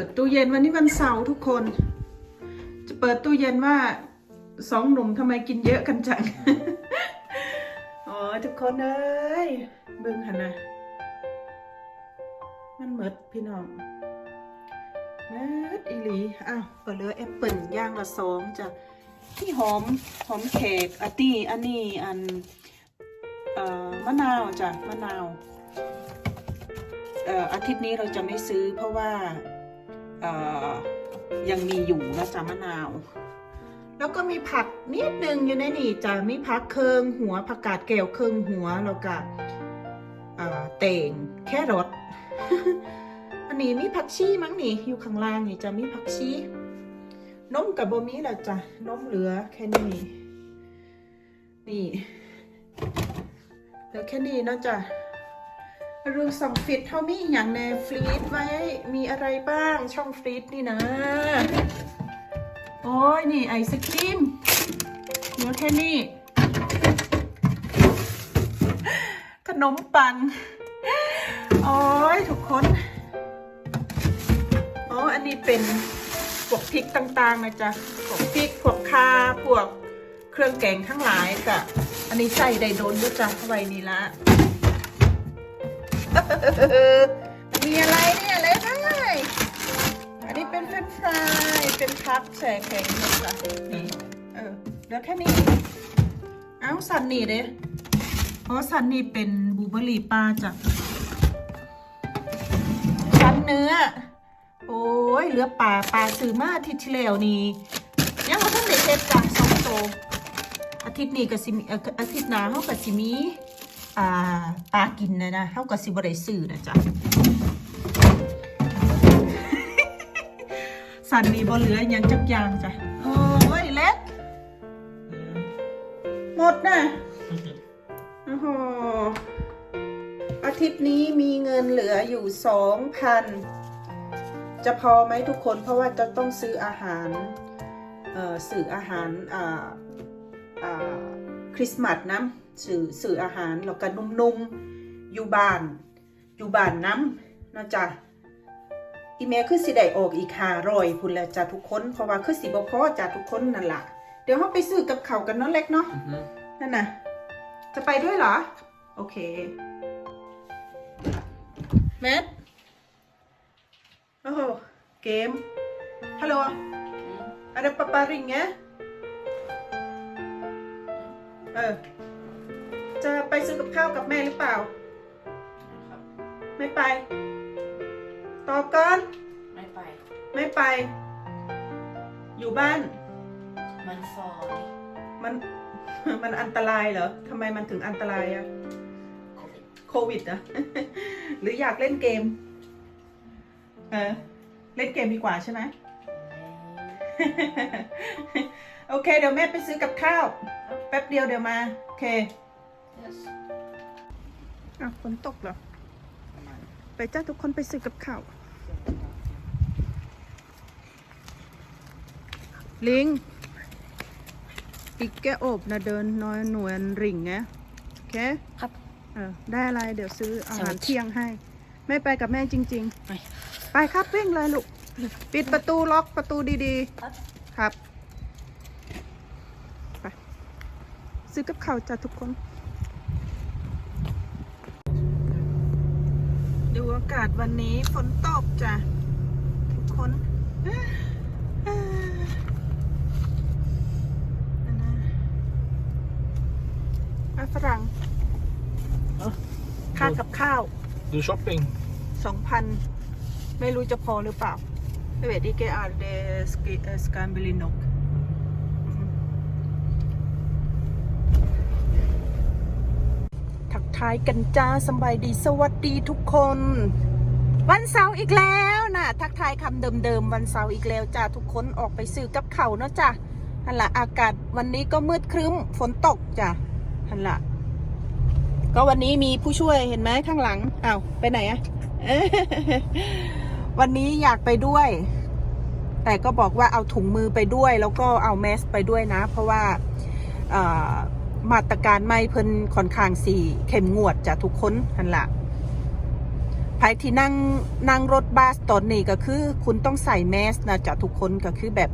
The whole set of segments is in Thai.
ปิดตู้เย็นวันนี้วันเสาร์ทุกคน จะเปิดตู้เย็นว่าสองหนุ่มทำไมกินเยอะกันจังโอ้ยทุกคนเอ้ยเบิ่งหันนะมันเหมิดพี่น้องเมิดอีหลีอ้าวก็เหลือแอปเปิลย่างละสองจ้ะที่หอมหอมเค้กอันนี้อันนี้อันเอ่อมะนาวจ้ะมะนาวเอ่ออาทิตย์นี้เราจะไม่ซื้อเพราะว่า ยังมีอยู่นะจ๊ะมะนาว แล้วก็มีผักนิดนึงอยู่ในนี่จ้ะมีผักเคืองหัวผักกาดแก้วเคืองหัวแล้วก็เอ่อเต่งแครอทอันนี้มีผักชีมั้งนี่อยู่ข้างล่างนี่จะมีผักชีนมกับบะมีแล้วจ้ะนมเหลือแค่นี้นี่เหลือแค่นี้นาะจ้ะ รูสองฟิตเท่ามีอย่างในฟรีดไว้มีอะไรบ้างช่องฟรีดนี่นะ โอ้ยนี่ไอศครีมเหลือแค่นี้ ขนมปัง โอ้ยทุกคนอ๋ออันนี้เป็นพวกพริกต่างๆนะจ๊ะพวกพริกพวกข่าพวกเครื่องแกงทั้งหลายกะอันนี้ใส่ไดโดนด้วยจ้ะไว้นี่ละ มีอะไรเนี่ยอะไรบ้างเลยอันนี้เป็นเฟรนช์ฟรายเป็นพับแช่แข็งนะจ๊ะนี่เออแล้วแค่นี้ เอ้าสันนี่เด้เพราะสันนี่เป็นบลูเบอร์รี่ปลาจ้ะสันเนื้อ โอ้ยเหลือปลาปลาซื้อมาอาทิตย์ที่แล้วนี่ยังมาท่านเด็กเฮ็ดจ้ะสองโตวอาทิตย์นี้กับสิมีเอ่ออาทิตย์หน้าเขากับสิมี อ่าปลากินนะนะเท่ากับสิบได้ซื้อนะจ๊ะสันนี่บ่เหลือยังจักยางจ้ะโอ้ยเล็กหมดนะโอ้โหอาทิตย์นี้มีเงินเหลืออยู่สองพันจะพอไหมทุกคนเพราะว่าจะต้องซื้ออาหารเอ่อสื่ออาหารอ่าอ่าคริสต์มาสน้ำ สื่อสื่ออาหารแล้วก็นุ่มๆอยู่บ้าน อยู่บ้านน้ำเนาะจ๊ะอีเมลคือสิได้ออกอีกห้าร้อยพุ่นแล้วจ้ะทุกคนเพราะว่าคือสิบ่พอจ้ะทุกคนนั่นล่ะเดี๋ยวเราไปซื้อกับเขาวกันเนาะเล็กเนาะ Mhm. นั่นน่ะจะไปด้วยเหรอ โอเคแมทโอ้โหเกมฮัลโหล Ada papa ring ya? เออ จะไปซื้อกับข้าวกับแม่หรือเปล่า ไม่ไป ตอบก่อน ไม่ไป ไม่ไป อยู่บ้าน มันซอย มัน มันอันตรายเหรอทำไมมันถึงอันตรายอะโควิดโควิดอะหรืออยากเล่นเกม เออ เล่นเกมดีกว่าใช่ไหมโอเค เดี๋ยวแม่ไปซื้อกับข้าว แป๊บเดียวเดี๋ยวมา โอเค Yes อะฝนตกเหรอ ไปจ้าทุกคนไปซื้อกับข้าว ลิง อีกแกโอบนะเดินน้อยหนวนริงไงโอเค ครับ เออ ได้อะไรเดี๋ยวซื้ออาหารสวัสดีเที่ยงให้ ไม่ไปกับแม่จริง ไป ๆ ไปครับวิ่งเลยลูก ปิดประตูล็อกประตูดีครับ ๆ ครับ ไป ซื้อกับข้าวจ้ะทุกคน ดูอากาศวันนี้ฝนตกจ้ะทุกคนนั่นนะอะฝรั่งอะค่ากับข้าว Du shopping? สองพันไม่รู้จะพอหรือเปล่าเวทอีเกอาร์เดสกสการบิลินก ทักทายกันจ้าสบายดีสวัสดีทุกคน วันเสาร์อีกแล้วนะทักทายคำเดิมๆวันเสาร์อีกแล้วจ้าทุกคนออกไปซื้อกับเขาเนาะจ้ะฮันละอากาศวันนี้ก็มืดครึ้มฝนตกจ้ะฮันละก็วันนี้มีผู้ช่วยเห็นไหมข้างหลังอ้าวไปไหนอะวันนี้อยากไปด้วย แต่ก็บอกว่าเอาถุงมือไปด้วย แล้วก็เอาแมสไปด้วยนะ เพราะว่าอ่อ มาตรการไม่เพิ่นค่อนข้างสี่เข้มงวดจ้ะทุกคนหันละภายที่นั่งนั่งรถบัสตอนนี้ก็คือ คุณต้องใส่แมสนะจ๊ะทุกคนก็คือแบบ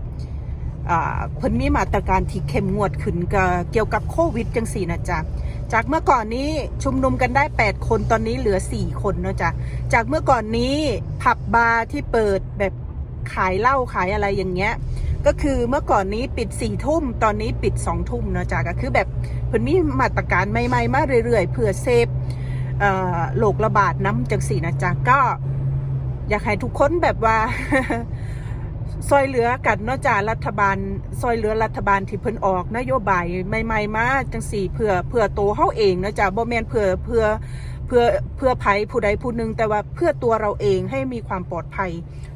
เพิ่นมีมาตรการที่เข้มงวดขึ้นก็เกี่ยวกับโควิดจังสี่นะจ๊ะจากเมื่อก่อนนี้ชุมนุมกันได้ 8 คนตอนนี้เหลือ 4 คนเนาะจ๊ะจากเมื่อก่อนนี้ผับบาร์ที่เปิดแบบขายเหล้าขายอะไรอย่างเงี้ย ก็คือเมื่อก่อนนี้ปิดสี่ทุ่มตอนนี้ปิดสองทุ่มเนาะจ๊ะก็คือแบบเพิ่นมีมาตรการใหม่ๆมาเรื่อยๆเพื่อเซฟเโรคระบาดน้ำจังสีนะจ๊ะก็อยากให้ทุกคนแบบว่าซอยเหลือกันเนาะจ้ารัฐบาลซอยเหลือรัฐบาลที่เพิ่นออกนโยบายใหม่ๆมาจังสี่เพื่อเพื่อโตเฮาเองเนาะจ้าบ่แม่นเพื่อเพื่อ เพื่อเพื่อภัยผู้ใดผู้หนึ่งแต่ว่าเพื่อตัวเราเองให้มีความปลอดภัย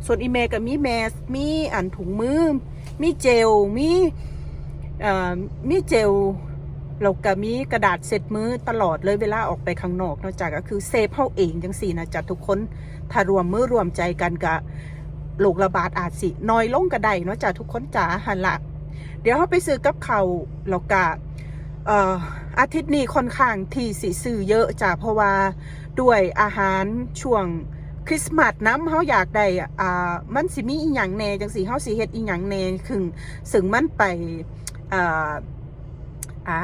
ส่วนอีเมก็มีแมสมีอันถุงมือ มีเจลมีเอ่อมีเจลเราก็มีกระดาษเสร็จมือตลอดเลยเวลาออกไปข้างนอกนาะจ้ะก็คือเซฟเฮาเองจังสี่นะจ๊ะทุกคนถ้ารวมมือรวมใจกันก็โรคระบาดอาจสิน้อยลงก็ได้เนาะจ้ะทุกคนจ๋าหันละเดี๋ยวเราไปซื้อกับเขาวแล้วก็เอ่อ อาทิตย์นี้ค่อนข้างที่สิซื้อเยอะจ้ะเพราะว่าด้วยอาหารช่วงคริสต์มาสน้ำเฮาอยากได้อ่ามันสิมีอีหยังแน่จังสิเฮาสิเฮ็ดอีหยังแน่ถึงซึ่งมันไปอ่าอ่า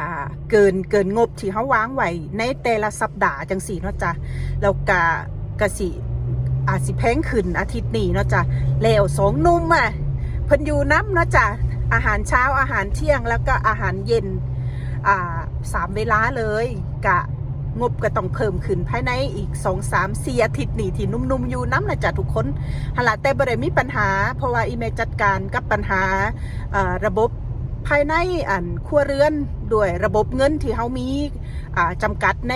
เกินเกินงบที่เฮาวางไว้ในแต่ละสัปดาห์จังสีเนาะจ้ะแล้วก็กะสิอาจสิแพงขึ้นอาทิตย์นี้เนาะจ้ะแล้วสองนุ่มอะเพิ่นอยู่น้ำเนาะจ้ะอาหารเช้าอาหารเที่ยงแล้วก็อาหารเย็น สามเวลาเลยกะงบก็ต้องเพิ่มขึ้นภายในอีก2 3 4อาทิตย์นี่ที่นุ่มๆอยู่น้ำนะจ๊ะทุกคนหละแต่บ่ได้มีปัญหา เพราะว่าอีเมจัดการกับปัญหาระบบภายในอันครัวเรือนด้วยระบบเงินที่เฮามีอ่าจำกัดใน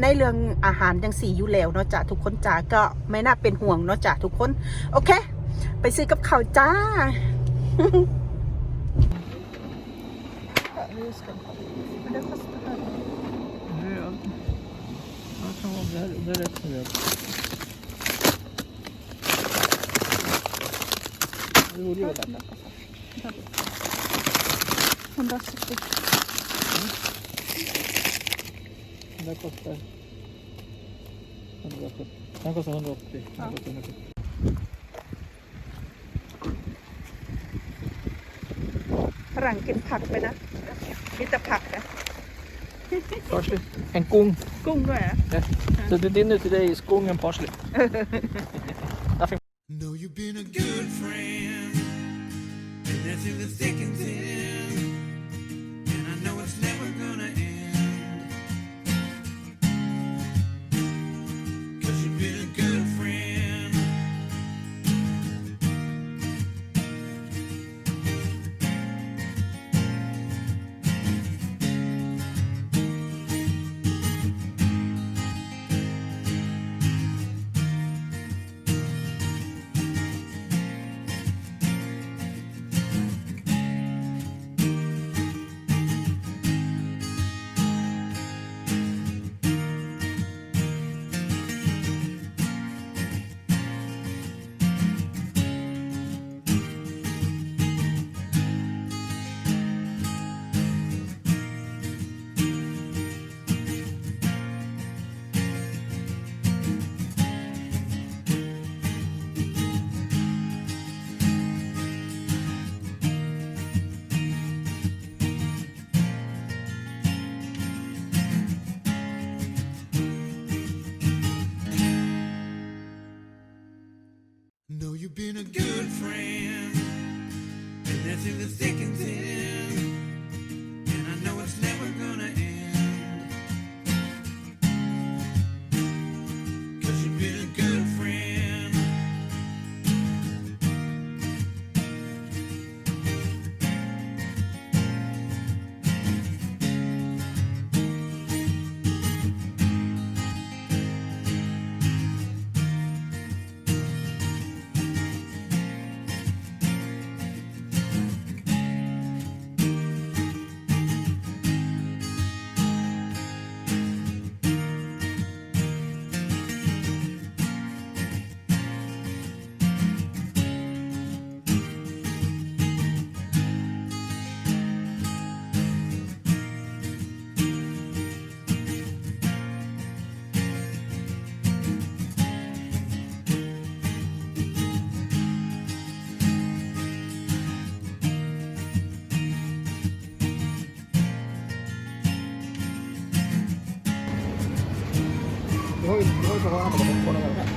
ในเรื่องอาหารจังสี่อยู่แล้วเนาะจ้ะทุกคนจ้าก็ไม่น่าเป็นห่วงเนาะจ้ะทุกคน โอเค ไปซื้อกับข้าวจ้า Det är allt. Ja, kan vara där, där är rätt hög. Det gjorde jag. 160 Den där kostar 170. Den kostar 180. Den kostar 170. ฝรั่งกินผักไปนะมีแต่ผักอะ Parsley. En kung. กุ้งด้วยอะ Så det dinner till dig är skung and parsley. Know you've been a good friend, and that's in the thick and thin.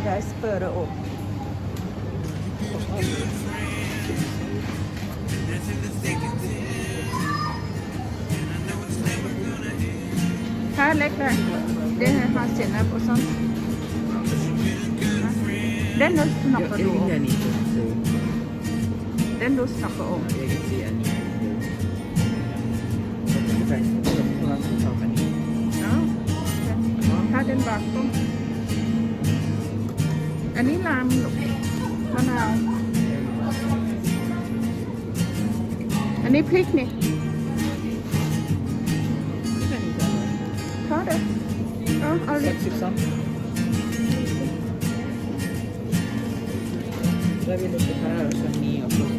Rice per oh Her like that. Det här har senap och sånt. Den då snappar du om. Den då snappar om. Ja, ta den bakom. อันนี้ลามลูกมะนาว อันนี้พริกนี่ทอดเลยเอาเอาลิ Sexyxan. Där vill du här och sen ni och så. ปู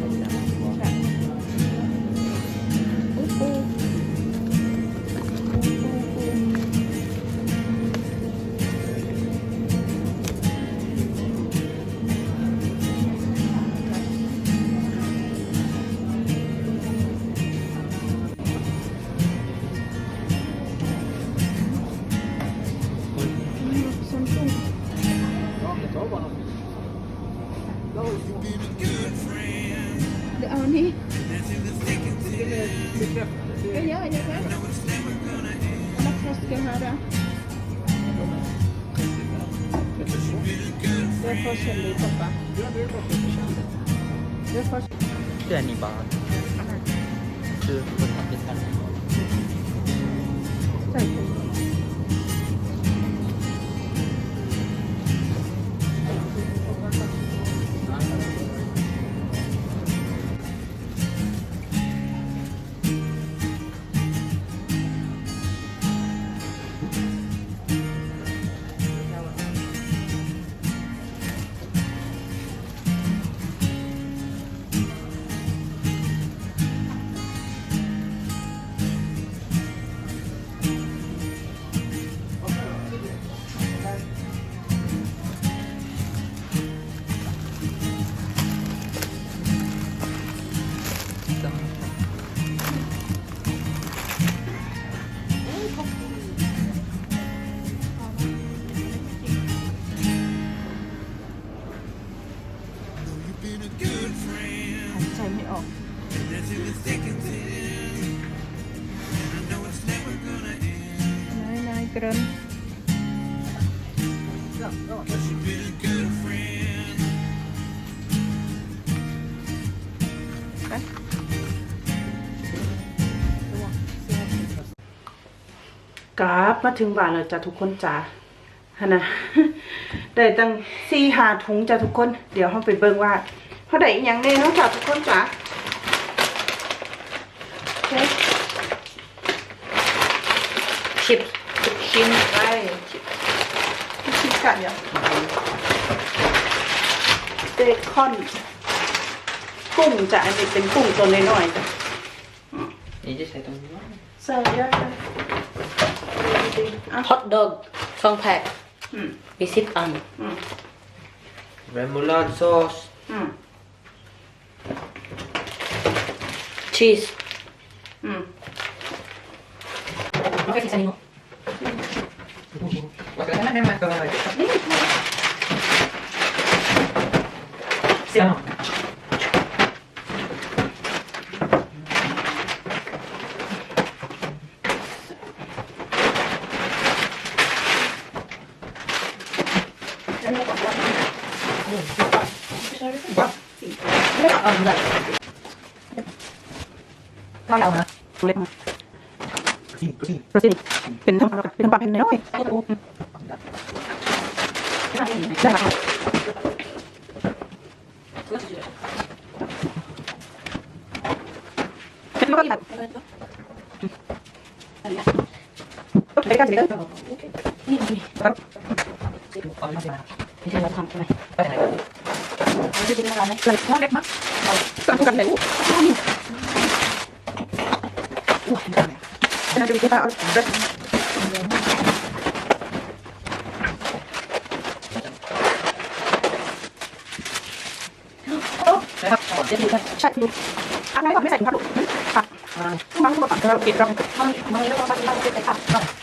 Dia ni bang. กราบมาถึงบ้านแล้วจ้ะทุกคนจ้าฮะนะได้ตั้งสี่หาถุงจ้ะทุกคน เดี๋ยวเราไปเบิ่งว่าเขาได้อหย่างแน่เนาะจ้ะทุกคนจ้าโอเคชิปชิ้นไปชิปชิปกันเดี๋ยวเบคอน กุ้งจ้ะอันนี้เป็นกุ้งตัวน้อยๆจ้ะนี่จะใช้ตรงนี้เสิร์ฟได้เลยอะ Hot dog สองแพ็คอืมมีสิบอันอืม Remouladsås. อืมชีสอืมไม่ใช่อันนี้เนาะไม่เอาเอาแบบต้องเอานะเล็ กมากโรตีเป็นทั้งเป็นปลาเป็นเนื้อเว้ยให้ดูได้ค่ะเป็นลูกตัดต้องใช้ การเสียงนี่นี่ครับไม่ใช่เราทำใช่ไหมไม่ใช่ที่ร้านนะเลยห้องเล็กมากสั่งกันเลยน่าจะมีที่ป้าเอาเด็กจะดูกันใช่ดูอะไรก่อนไม่ใส่ถุงผ้าลูกค่ะบางคนบอกเราเก็บเรามันมันนี่เราต้องทำที่เราจะไปทำชิช่วยกันกินไปแล้วครับก็ลงเอ๊ะ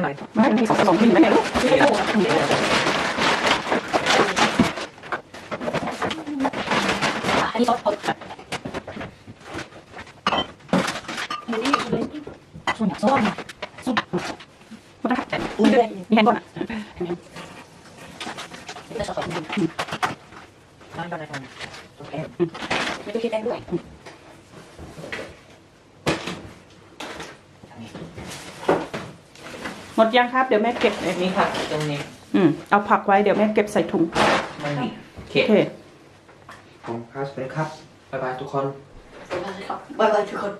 ไหน ไม่มีสองสองกินได้ไงลูกอันนี้ซอสเอาส่วนส้มส้มมาได้แต่อุ้ยมีแฮนด์ก่อนอะไม่ต้องสอบไม่นั่งกันในทางตัวเองต้องคิดแรงด้วยหมดยังครับ เดี๋ยวแม่เก็บเอ๊ะนี่ค่ะตรงนี้ อืมเอาผักไว้เดี๋ยวแม่เก็บใส่ถุงไม่มีโอเคโอเคผมพาสไปครับบ๊ายบายทุกคน บ๊ายบายทุกคน